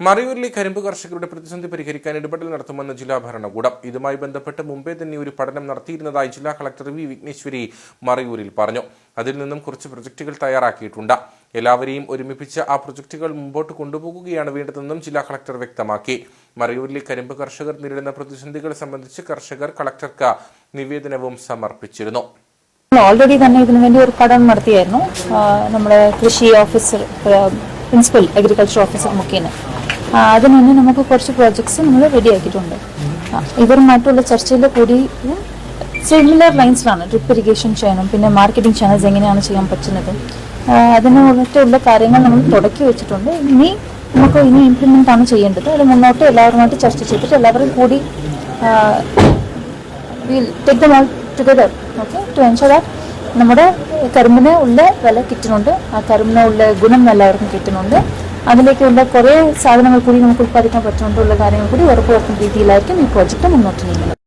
മറയൂരിലെ കരിമ്പ് കർഷകരുടെ പ്രതിസന്ധി പരിഹരിക്കാൻ ഇടപെടൽ നടത്തുമെന്ന് ജില്ലാ ഭരണകൂടം. ഇതുമായി ബന്ധപ്പെട്ട് മുമ്പേ തന്നെ ഒരു പഠനം നടത്തിയിരുന്നതായി ജില്ലാ കളക്ടർ വി വിഘ്നേശ്വരി മറയൂരിൽ പറഞ്ഞു. അതിൽ നിന്നും കുറച്ച് പ്രൊജക്ടുകൾ തയ്യാറാക്കിയിട്ടുണ്ട്. എല്ലാവരെയും ഒരുമിപ്പിച്ച് ആ പ്രൊജക്ടുകൾ മുമ്പോട്ട് കൊണ്ടുപോകുകയാണ് വേണ്ടതെന്നും ജില്ലാ കളക്ടർ വ്യക്തമാക്കി. മറയൂരിലെ കരിമ്പ് കർഷകർ നേരിടുന്ന പ്രതിസന്ധികൾ സംബന്ധിച്ച് കർഷകർ കളക്ടർക്ക് നിവേദനവും സമർപ്പിച്ചിരുന്നു. ഓൾറെഡി തന്നെ ഇതിനു വേണ്ടി ഒരു പഠനം നടത്തിയായിരുന്നു. നമ്മുടെ കൃഷി ഓഫീസർ പ്രിൻസിപ്പൽ അഗ്രികൾച്ചർ ഓഫീസർ മുഖേന. ആ, അതിന് തന്നെ നമുക്ക് കുറച്ച് പ്രോജക്ട്സ് നമ്മൾ റെഡിയാക്കിയിട്ടുണ്ട് ഇവരുമായിട്ടുള്ള ചർച്ചയിൽ കൂടി സിമിലർ ലൈൻസിലാണ് ഡ്രിപ്പ് ഇറിഗേഷൻ ചെയ്യണം പിന്നെ മാർക്കറ്റിംഗ് ചാനൽസ് എങ്ങനെയാണ് ചെയ്യാൻ പറ്റുന്നത്. അതിനുള്ള കാര്യങ്ങൾ നമ്മൾ തുടക്കി വെച്ചിട്ടുണ്ട്. ഇനി നമുക്ക് ഇനി ഇംപ്ലിമെന്റ് ആണ് ചെയ്യേണ്ടത്. അത് മുന്നോട്ട് എല്ലാവരുമായിട്ട് ചർച്ച ചെയ്തിട്ട് എല്ലാവരും കൂടി will take all together to that നമ്മുടെ കരിമ്പിന് ഉള്ള വില കിട്ടുന്നുണ്ട്. ആ കരിമ്പിന് ഉള്ള ഗുണം എല്ലാവർക്കും കിട്ടുന്നുണ്ട്. അതിലേക്കുള്ള കുറേ സാധനങ്ങൾ കൂടി നമുക്ക് ഉത്പാദിക്കാൻ പറ്റുന്നുണ്ടുള്ള കാര്യങ്ങൾ കൂടി ഉറപ്പുവരുത്തുന്ന രീതിയിലായിരിക്കും ഈ പ്രോജക്റ്റ് മുന്നോട്ട് നീങ്ങുന്നത്.